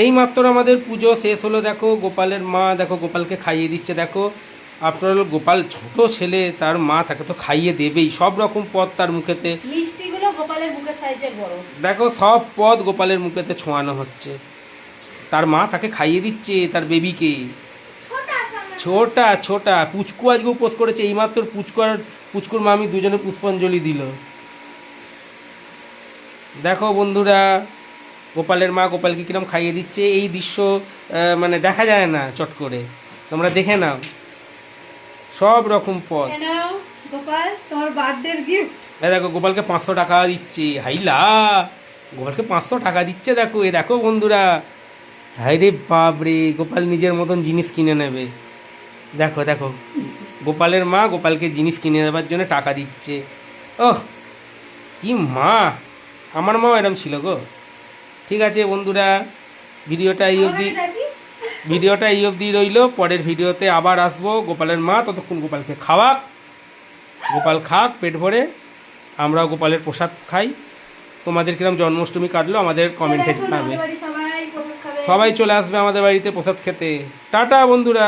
এই মাত্র আমাদের পুজো শেষ হলো দেখো গোপালের মা দেখো গোপালকে খাইয়ে দিচ্ছে দেখো। আপনার গোপাল ছোট ছেলে তার মা তাকে তো খাইয়ে দেবেই। সব রকম পদ তার মুখেতে। দেখো সব পদ গোপালের মুখেতে ছোঁয়ানো হচ্ছে। তার মা তাকে খাইয়ে দিচ্ছে তার বেবিকে। ছোটা ছোটা। পুচকু আজকে উপোস করেছে এইমাত্র পুচকু আর পুচকুর মামি দুজনে পুষ্পাঞ্জলি দিল। দেখো বন্ধুরা গোপালের মা গোপালকে কিরম খাইয়ে দিচ্ছে এই দৃশ্য মানে দেখা যায় না চট করে। তোমরা দেখে নাও। সব রকম পদ। এ গোপাল তোমার বার্থডের গিফট এ দেখো গোপালকে পাঁচশো টাকা দিচ্ছে। হাইলা! গোপালকে পাঁচশো টাকা দিচ্ছে দেখো এ দেখো বন্ধুরা। হাই রে বাপ রে গোপাল নিজের মতন জিনিস কিনে নেবে। দেখো দেখো গোপালের মা গোপালকে জিনিস কিনে দেওয়ার জন্য টাকা দিচ্ছে। ওহ কি মা! আমার মাও এরম ছিল গো। ঠিক আছে বন্ধুরা ভিডিওটা এই অবধি ভিডিওটা এই অবধি রইল পরের ভিডিওতে আবার আসব। গোপালের মা ততক্ষণ গোপালকে খাওয়াক গোপাল খাক পেট ভরে আমরাও গোপালের প্রসাদ খাই। তোমাদের কিরম জন্মাষ্টমী কাটলো আমাদের কমেন্টে জানাবে। সবাই সবাই চলে আসবে আমাদের বাড়িতে প্রসাদ খেতে। টাটা বন্ধুরা।